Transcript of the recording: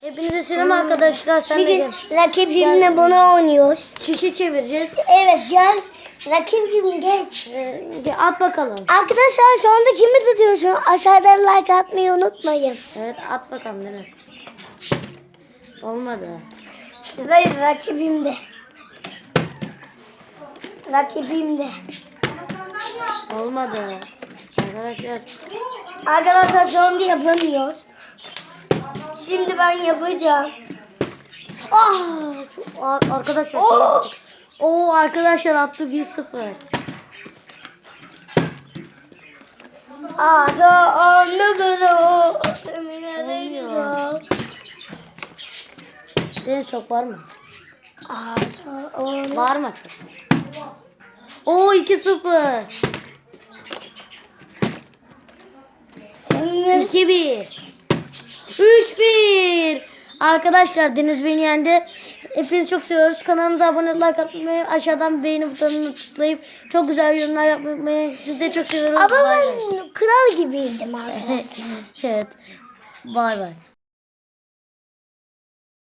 Hepinize selam arkadaşlar. Sen de gel. gün rakibimle bunu oynuyoruz. Şişi çevireceğiz. Evet gel. Rakibim geç. Ee, at bakalım. Arkadaşlar şu anda kimi tutuyorsun? Aşağıdan like atmayı unutmayın. Evet at bakalım Deniz. Olmadı. Sıra rakibimde. Rakibimde. Olmadı. Arkadaşlar. Arkadaşlar şu anda yapamıyoruz. Şimdi ben yapacağım. Ah! Çok, ar- arkadaşlar. Oh! Oo arkadaşlar attı 1-0. Aa, da anladı o. Emine Olmuyor. Deniz çok var mı? Aa, da o. Var mı çok? Oo 2-0. Senin 2-1. 3-1. Arkadaşlar Deniz beni yendi. Hepinizi çok seviyoruz. Kanalımıza abone olup like atmayı, aşağıdan beğeni butonunu tıklayıp çok güzel yorumlar yapmayı unutmayın. Sizi de çok seviyoruz. Ama ben kral gibiydim arkadaşlar. evet. Bay bay.